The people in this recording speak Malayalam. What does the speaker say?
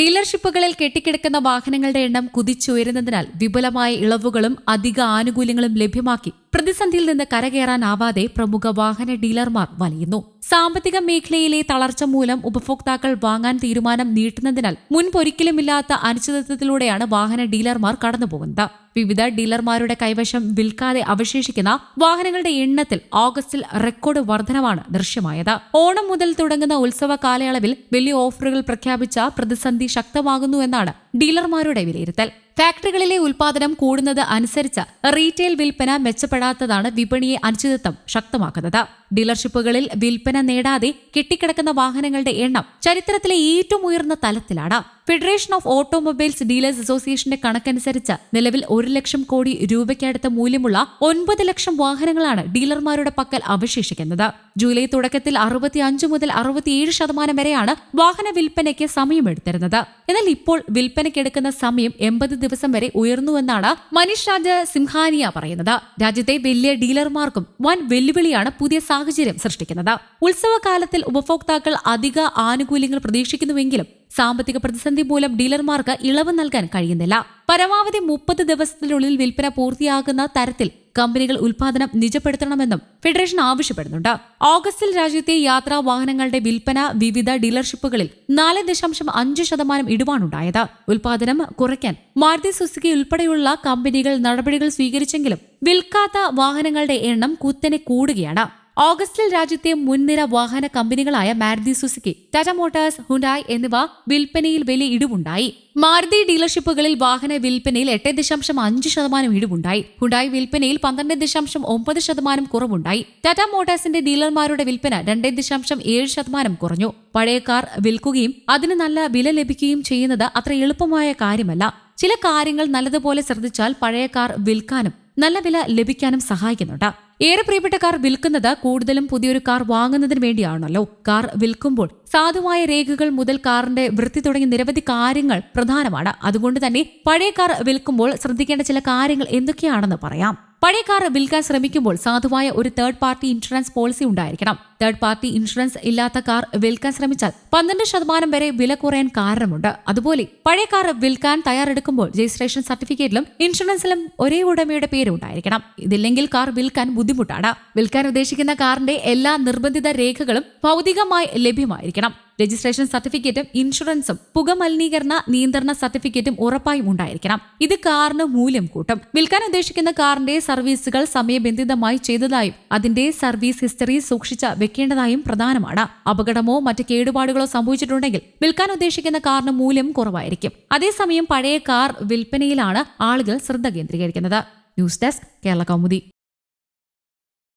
ഡീലർഷിപ്പുകളിൽ കെട്ടിക്കിടക്കുന്ന വാഹനങ്ങളുടെ എണ്ണം കുതിച്ചുയരുന്നതിനാൽ വിപുലമായ ഇളവുകളും അധിക ആനുകൂല്യങ്ങളും ലഭ്യമാക്കി. പ്രതിസന്ധിയിൽ നിന്ന് കരകയറാനാവാതെ പ്രമുഖ വാഹന ഡീലർമാർ വലയുന്നു. സാമ്പത്തിക മേഖലയിലെ തളർച്ച മൂലം ഉപഭോക്താക്കൾ വാങ്ങാൻ തീരുമാനം നീട്ടുന്നതിനാൽ മുൻപൊരിക്കലുമില്ലാത്ത അനിശ്ചിതത്വത്തിലൂടെയാണ് വാഹന ഡീലർമാർ കടന്നുപോകുന്നത്. വിവിധ ഡീലർമാരുടെ കൈവശം വിൽക്കാതെ അവശേഷിക്കുന്ന വാഹനങ്ങളുടെ എണ്ണത്തിൽ ഓഗസ്റ്റിൽ റെക്കോർഡ് വർധനമാണ് ദൃശ്യമായത്. ഓണം മുതൽ തുടങ്ങുന്ന ഉത്സവ കാലയളവിൽ വലിയ ഓഫറുകൾ പ്രഖ്യാപിച്ച പ്രതിസന്ധി ശക്തമാകുന്നു എന്നാണ് ഡീലർമാരുടെ വിലയിരുത്തൽ. ഫാക്ടറികളിലെ ഉൽപാദനം കൂടുന്നത് അനുസരിച്ച് റീറ്റെയിൽ വിൽപ്പന മെച്ചപ്പെടാത്തതാണ് വിപണിയെ അനിശ്ചിതത്വം ശക്തമാക്കുന്നത്. ഡീലർഷിപ്പുകളിൽ വിൽപ്പന നേടാതെ കെട്ടിക്കിടക്കുന്ന വാഹനങ്ങളുടെ എണ്ണം ചരിത്രത്തിലെ ഏറ്റവും ഉയർന്ന തലത്തിലാണ്. ഫെഡറേഷൻ ഓഫ് ഓട്ടോമൊബൈൽസ് ഡീലേഴ്സ് അസോസിയേഷന്റെ കണക്കനുസരിച്ച് നിലവിൽ ഒരു ലക്ഷം കോടി രൂപയ്ക്കടുത്ത മൂല്യമുള്ള ഒൻപത് ലക്ഷം വാഹനങ്ങളാണ് ഡീലർമാരുടെ പക്കൽ അവശേഷിക്കുന്നത്. ജൂലൈ തുടക്കത്തിൽ അറുപത്തിയഞ്ച് മുതൽ അറുപത്തിയേഴ് ശതമാനം വരെയാണ് വാഹന വിൽപ്പനയ്ക്ക് സമയമെടുത്തിരുന്നത്. എന്നാൽ ഇപ്പോൾ വിൽപ്പനയ്ക്കെടുക്കുന്ന സമയം എൺപത് ദിവസം വരെ ഉയർന്നുവെന്നാണ് മനീഷ് രാജ സിംഹാനിയ പറയുന്നത്. രാജ്യത്തെ വലിയ ഡീലർമാർക്കും വൻ വെല്ലുവിളിയാണ് പുതിയ സാഹചര്യം സൃഷ്ടിക്കുന്നത്. ഉത്സവകാലത്തിൽ ഉപഭോക്താക്കൾ അധിക ആനുകൂല്യങ്ങൾ പ്രതീക്ഷിക്കുന്നുവെങ്കിലും സാമ്പത്തിക പ്രതിസന്ധി മൂലം ഡീലർമാർക്ക് ഇളവ് നൽകാൻ കഴിയുന്നില്ല. പരമാവധി മുപ്പത് ദിവസത്തിനുള്ളിൽ വിൽപ്പന പൂർത്തിയാകുന്ന തരത്തിൽ കമ്പനികൾ ഉൽപാദനം നിജപ്പെടുത്തണമെന്നും ഫെഡറേഷൻ ആവശ്യപ്പെടുന്നുണ്ട്. ഓഗസ്റ്റിൽ രാജ്യത്തെ യാത്രാ വാഹനങ്ങളുടെ വിൽപ്പന വിവിധ ഡീലർഷിപ്പുകളിൽ നാല് ദശാംശം അഞ്ച് ശതമാനം ഇടിവാണുണ്ടായത്. ഉൽപാദനം കുറയ്ക്കാൻ മാരുതി സുസുക്കി ഉൾപ്പെടെയുള്ള കമ്പനികൾ നടപടികൾ സ്വീകരിച്ചെങ്കിലും വിൽക്കാത്ത വാഹനങ്ങളുടെ എണ്ണം കുത്തനെ കൂടുകയാണ്. ഓഗസ്റ്റിൽ രാജ്യത്തെ മുൻനിര വാഹന കമ്പനികളായ Maruti Suzuki Tata Motors Hyundai എന്നിവ വിൽപ്പനയിൽ വലിയ ഇടിവുണ്ടായി. മാരുതി ഡീലർഷിപ്പുകളിൽ വാഹന വിൽപ്പനയിൽ എട്ട് ദശാംശം അഞ്ച് ശതമാനം ഇടിവുണ്ടായി. ഹുണ്ടായ് വിൽപ്പനയിൽ പന്ത്രണ്ട് ദശാംശം ഒമ്പത് ശതമാനം കുറവുണ്ടായി. ടാറ്റ മോട്ടോഴ്സിന്റെ ഡീലർമാരുടെ വിൽപ്പന രണ്ട് ദശാംശം ഏഴ് ശതമാനം കുറഞ്ഞു. പഴയ കാർ വിൽക്കുകയും അതിന് നല്ല വില ലഭിക്കുകയും ചെയ്യുന്നത് അത്ര എളുപ്പമായ കാര്യമല്ല. ചില കാര്യങ്ങൾ നല്ലതുപോലെ ശ്രദ്ധിച്ചാൽ പഴയ കാർ വിൽക്കാനും നല്ല വില ലഭിക്കാനും സഹായിക്കുന്നുണ്ട്. ഏറെ പ്രിയപ്പെട്ട കാർ വിൽക്കുന്നത് കൂടുതലും പുതിയൊരു കാർ വാങ്ങുന്നതിന് വേണ്ടിയാണല്ലോ. കാർ വിൽക്കുമ്പോൾ സാധുവായ രേഖകൾ മുതൽ കാറിന്റെ വൃത്തി തുടങ്ങിയ നിരവധി കാര്യങ്ങൾ പ്രധാനമാണ്. അതുകൊണ്ട് തന്നെ പഴയ കാർ വിൽക്കുമ്പോൾ ശ്രദ്ധിക്കേണ്ട ചില കാര്യങ്ങൾ എന്തൊക്കെയാണെന്ന് പറയാം. പഴയ കാർ വിൽക്കാൻ ശ്രമിക്കുമ്പോൾ സാധുവായ ഒരു തേർഡ് പാർട്ടി ഇൻഷുറൻസ് പോളിസി ഉണ്ടായിരിക്കണം. തേർഡ് പാർട്ടി ഇൻഷുറൻസ് ഇല്ലാത്ത കാർ വിൽക്കാൻ ശ്രമിച്ചാൽ പന്ത്രണ്ട് ശതമാനം വരെ വില കുറയാൻ കാരണമുണ്ട്. അതുപോലെ പഴയ കാർ വിൽക്കാൻ തയ്യാറെടുക്കുമ്പോൾ രജിസ്ട്രേഷൻ സർട്ടിഫിക്കറ്റിലും ഇൻഷുറൻസിലും ഒരേ ഉടമയുടെ പേര് ഉണ്ടായിരിക്കണം. ഇതില്ലെങ്കിൽ കാർ വിൽക്കാൻ ബുദ്ധിമുട്ടാണ്. വിൽക്കാൻ ഉദ്ദേശിക്കുന്ന കാറിന്റെ എല്ലാ നിർബന്ധിത രേഖകളും ഭൗതികമായി ലഭ്യമായിരിക്കണം. രജിസ്ട്രേഷൻ സർട്ടിഫിക്കറ്റും ഇൻഷുറൻസും പുകമലിനീകരണ നിയന്ത്രണ സർട്ടിഫിക്കറ്റും ഉറപ്പായും ഉണ്ടായിരിക്കണം. ഇത് കാറിന് മൂല്യം കൂട്ടും. വിൽക്കാൻ ഉദ്ദേശിക്കുന്ന കാറിന്റെ സർവീസുകൾ സമയബന്ധിതമായി ചെയ്തതായും അതിന്റെ സർവീസ് ഹിസ്റ്ററി സൂക്ഷിച്ച വെക്കേണ്ടതായും പ്രധാനമാണ്. അപകടമോ മറ്റ് കേടുപാടുകളോ സംഭവിച്ചിട്ടുണ്ടെങ്കിൽ വിൽക്കാൻ ഉദ്ദേശിക്കുന്ന കാറിന് മൂല്യം കുറവായിരിക്കും. അതേസമയം പഴയ കാർ വിൽപ്പനയിലാണ് ആളുകൾ ശ്രദ്ധ കേന്ദ്രീകരിക്കുന്നത്. News desk Kerala Kaumudi.